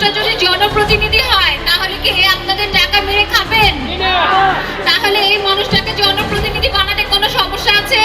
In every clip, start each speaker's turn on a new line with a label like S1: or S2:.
S1: মানুষটা যদি জনপ্রতিনিধি হয়, তাহলে কি আপনাদের টাকা মেরে খাবেন? তাহলে এই মানুষটাকে জনপ্রতিনিধি বানাতে কোনো সমস্যা আছে?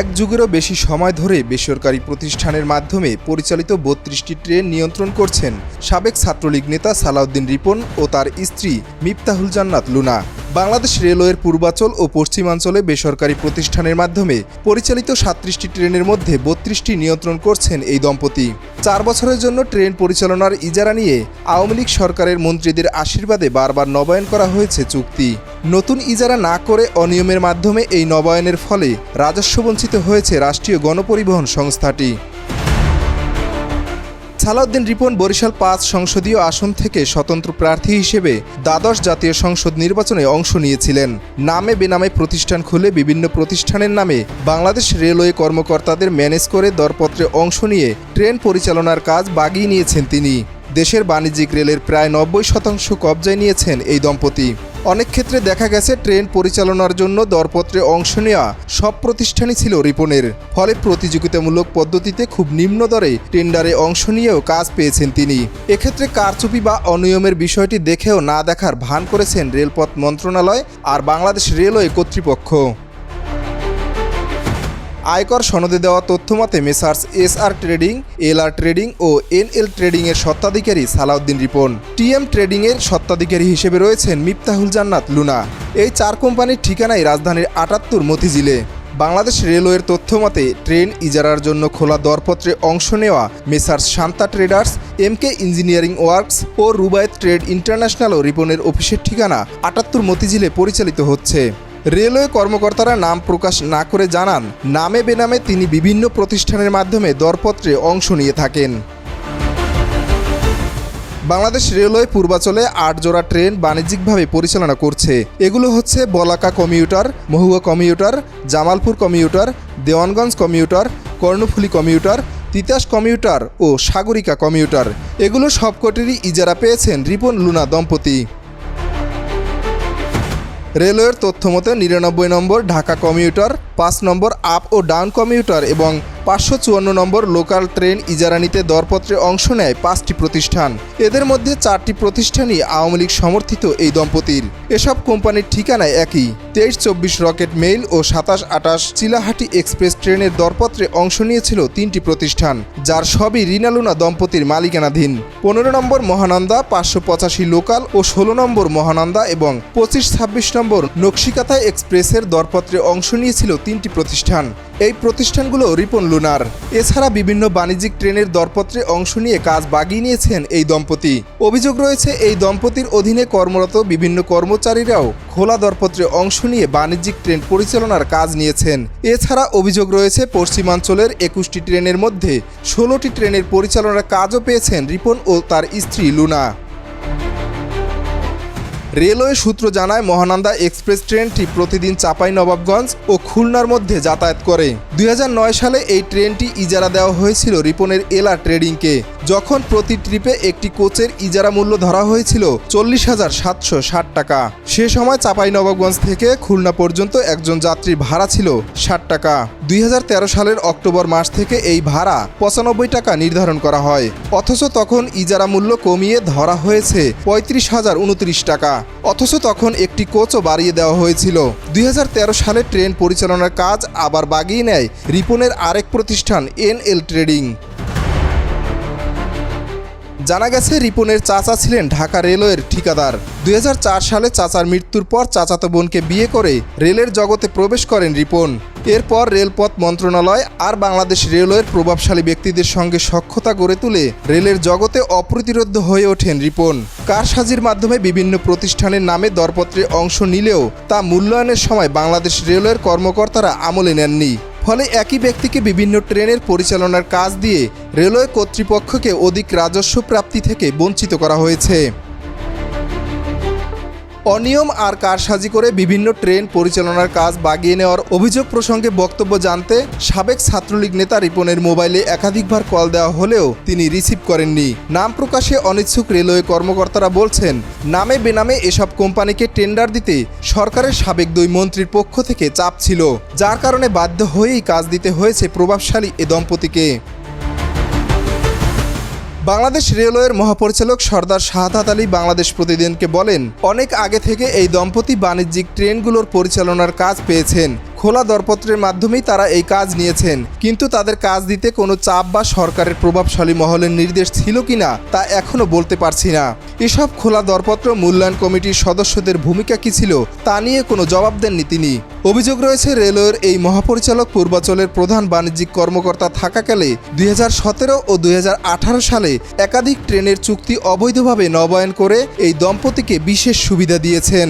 S2: এক যুগেরও বেশি সময় ধরে বেসরকারি প্রতিষ্ঠানের মাধ্যমে পরিচালিত বত্রিশটি ট্রেন নিয়ন্ত্রণ করছেন সাবেক ছাত্রলীগ নেতা সালাউদ্দিন রিপন ও তার স্ত্রী মিফতাহুল জান্নাত লুনা। বাংলাদেশ রেলওয়ের পূর্বাঞ্চল ও পশ্চিমাঞ্চলে বেসরকারি প্রতিষ্ঠানের মাধ্যমে পরিচালিত সাতত্রিশটি ট্রেনের মধ্যে বত্রিশটি নিয়ন্ত্রণ করছেন এই দম্পতি। চার বছরের জন্য ট্রেন পরিচালনার ইজারা নিয়ে আওয়ামী লীগ সরকারের মন্ত্রীদের আশীর্বাদে বারবার নবায়ন করা হয়েছে চুক্তি। নতুন ইজারা না করে অনিয়মের মাধ্যমে এই নবায়নের ফলে রাজস্ব বঞ্চিত হয়েছে রাষ্ট্রীয় গণপরিবহন সংস্থাটি। সালাউদ্দিন রিপন বরিশাল পাঁচ সংসদীয় আসন থেকে স্বতন্ত্র প্রার্থী হিসেবে দ্বাদশ জাতীয় সংসদ নির্বাচনে অংশ নিয়েছিলেন। নামে বেনামে প্রতিষ্ঠান খুলে বিভিন্ন প্রতিষ্ঠানের নামে বাংলাদেশ রেলওয়ে কর্মকর্তাদের ম্যানেজ করে দরপত্রে অংশ নিয়ে ট্রেন পরিচালনার কাজ বাগিয়ে নিয়েছেন তিনি। দেশের বাণিজ্যিক রেলের প্রায় নব্বই শতাংশ কবজায় নিয়েছেন এই দম্পতি। অনেক ক্ষেত্রে দেখা গেছে ট্রেন পরিচালনার জন্য দরপত্রে অংশ নেওয়া সব প্রতিষ্ঠানই ছিল রিপনের। ফলে প্রতিযোগিতামূলক পদ্ধতিতে খুব নিম্ন দরে টেন্ডারে অংশ নিয়েও কাজ পেয়েছেন তিনি। এক্ষেত্রে কারচুপি বা অনিয়মের বিষয়টি দেখেও না দেখার ভান করেছেন রেলপথ মন্ত্রণালয় আর বাংলাদেশ রেলওয়ে কর্তৃপক্ষ। আয়কর সনদে দেওয়া তথ্য মতে messrs S R trading L R trading ও এন এল ট্রেডিংয়ের স্বত্বাধিকারী সালাউদ্দিন রিপন। টিএম ট্রেডিংয়ের স্বত্বাধিকারী হিসেবে রয়েছেন মিফতাহুল জান্নাত, লুনা। এই চার কোম্পানির ঠিকানাই রাজধানীর আটাত্তর মতিঝিলে। বাংলাদেশ রেলওয়ের তথ্য মতে ট্রেন ইজারার জন্য খোলা দরপত্রে অংশ নেওয়া messrs Shanta traders, M K engineering works ও রুবায়ত ট্রেড ইন্টারন্যাশনাল ও রিপনের অফিসের ঠিকানা আটাত্তর মতিঝিলে পরিচালিত হচ্ছে। রেলওয়ে কর্মকর্তারা নাম প্রকাশ না করে জানান, নামে বেনামে তিনি বিভিন্ন প্রতিষ্ঠানের মাধ্যমে দরপত্রে অংশ নিয়ে থাকেন। বাংলাদেশ রেলওয়ে পূর্বাচলে আট জোড়া ট্রেন বাণিজ্যিকভাবে পরিচালনা করছে। এগুলো হচ্ছে Balaka commuter, Mahua commuter, Jamalpur commuter, Dewanganj commuter, Karnaphuli commuter, Titas commuter ও সাগরিকা কমিউটার। এগুলো সবকটিরই ইজারা পেয়েছেন রিপন লুনা দম্পতি। রেলওয়ের তথ্য মতে নিরানব্বই নম্বর ঢাকা কমিউটার পাঁচ নম্বর আপ ও ডাউন কমিউটার এবং পাঁচশো চুয়ান্ন নম্বর লোকাল ট্রেন ইজারা নিতে দরপত্রে অংশ নেয় পাঁচটি প্রতিষ্ঠান। এদের মধ্যে চারটি প্রতিষ্ঠানই আওয়ামী লীগ সমর্থিত এই দম্পতির। এসব কোম্পানির ঠিকানায় একই। তেইশ চব্বিশ রকেট মেইল ও সাতাশ আটাশ চিলাহাটি এক্সপ্রেস ট্রেনের দরপত্রে অংশ নিয়েছিল তিনটি প্রতিষ্ঠান, যার সবই রিনালুনা দম্পতির মালিকানাধীন। পনেরো নম্বর মহানন্দা, পাঁচশো পঁচাশি লোকাল ও ষোলো নম্বর মহানন্দা এবং পঁচিশ ছাব্বিশ নম্বর নকশিকাতা এক্সপ্রেসের দরপত্রে অংশ নিয়েছিল তিনটি প্রতিষ্ঠান। এই প্রতিষ্ঠানগুলো রিপন লুনার। এছাড়া বিভিন্ন বাণিজ্যিক ট্রেনের দরপত্রে অংশ নিয়ে কাজ বাগিয়ে নিয়েছেন এই দম্পতি। অভিযোগ রয়েছে, এই দম্পতির অধীনে কর্মরত বিভিন্ন কর্মচারীরাও খোলা দরপত্রে অংশ নিয়ে বাণিজ্যিক ট্রেন পরিচালনার কাজ নিয়েছেন। এছাড়া অভিযোগ রয়েছে, পশ্চিমাঞ্চলের একুশটি ট্রেনের মধ্যে ষোলোটি ট্রেনের পরিচালনার কাজও পেয়েছেন রিপন ও তার স্ত্রী লুনা। রেলওয়ে সূত্র জানায়, মহানন্দা এক্সপ্রেস ট্রেনটি প্রতিদিন চাপাই নবাবগঞ্জ ও খুলনার মধ্যে যাতায়াত করে। দুই হাজার নয় সালে এই ট্রেনটি ইজারা দেওয়া হয়েছিল রিপনের এলা ট্রেডিংকে। যখন প্রতি ট্রিপে একটি কোচের ইজারা মূল্য ধরা হয়েছিল চল্লিশ হাজার সাতশো ষাট টাকা। সে সময় চাপাই নবাবগঞ্জ থেকে খুলনা পর্যন্ত একজন যাত্রীর ভাড়া ছিল ষাট টাকা। দুই হাজার তেরো সালের অক্টোবর মাস থেকে এই ভাড়া পঁচানব্বই টাকা নির্ধারণ করা হয়। অথচ তখন ইজারা মূল্য কমিয়ে ধরা হয়েছে পঁয়ত্রিশ হাজার উনত্রিশ টাকা। অথচ তখন একটি কোচও বাড়িয়ে দেওয়া হয়েছিল। দুই হাজার তেরো সালে ট্রেন পরিচালনার কাজ আবার বাগিয়ে নেয় রিপনের আরেক প্রতিষ্ঠান, এনএল ট্রেডিং। জানা গেছে, রিপনের চাচা ছিলেন ঢাকা রেলওয়ের ঠিকাদার। দু হাজার চার সালে চাচার মৃত্যুর পর চাচাতো বোনকে বিয়ে করে রেলের জগতে প্রবেশ করেন রিপন। এরপর রেলপথ মন্ত্রণালয় আর বাংলাদেশ রেলওয়ের প্রভাবশালী ব্যক্তিদের সঙ্গে সখ্যতা গড়ে তুলে রেলের জগতে অপ্রতিরোধ্য হয়ে ওঠেন রিপন। কারসাজির মাধ্যমে বিভিন্ন প্রতিষ্ঠানের নামে দরপত্রে অংশ নিলেও তা মূল্যায়নের সময় বাংলাদেশ রেলওয়ের কর্মকর্তারা আমলে নেননি। ফলে একই ব্যক্তিকে বিভিন্ন ট্রেনের পরিচালনার কাজ দিয়ে রেলওয়ে কর্তৃপক্ষকে অধিক রাজস্ব প্রাপ্তি থেকে বঞ্চিত করা হয়েছে। অনিয়ম আর কারসাজি করে বিভিন্ন ট্রেন পরিচালনার কাজ বাগিয়ে নেওয়ার অভিযোগ প্রসঙ্গে বক্তব্য জানতে সাবেক ছাত্রলীগ নেতা রিপনের মোবাইলে একাধিকবার কল দেওয়া হলেও তিনি রিসিভ করেননি। নাম প্রকাশে অনিচ্ছুক রেলওয়ে কর্মকর্তারা বলছেন, নামে বেনামে এসব কোম্পানিকে টেন্ডার দিতে সরকারের সাবেক দুই মন্ত্রীর পক্ষ থেকে চাপ ছিল, যার কারণে বাধ্য হয়েই কাজ দিতে হয়েছে প্রভাবশালী এ দম্পতিকে। বাংলাদেশ রেলওয়ের মহাপরিচালক সর্দার শাহাদ আলী বাংলাদেশ প্রতিদিনকে বলেন, অনেক আগে থেকে এই দম্পতি বাণিজ্যিক ট্রেনগুলোর পরিচালনার কাজ পেয়েছেন। খোলা দরপত্রের মাধ্যমেই তারা এই কাজ নিয়েছেন। কিন্তু তাদের কাজ দিতে কোনো চাপ বা সরকারের প্রভাবশালী মহলের নির্দেশ ছিল কিনা, তা এখনও বলতে পারছি না। এসব খোলা দরপত্র মূল্যায়ন কমিটির সদস্যদের ভূমিকা কী ছিল, তা নিয়ে কোনো জবাব দেননি তিনি। অভিযোগ রয়েছে, রেলওয়ের এই মহাপরিচালক পূর্বাচলের প্রধান বাণিজ্যিক কর্মকর্তা থাকাকালে দুই হাজার সতেরো ও দুই হাজার আঠারো সালে একাধিক ট্রেনের চুক্তি অবৈধভাবে নবায়ন করে এই দম্পতিকে বিশেষ সুবিধা দিয়েছেন।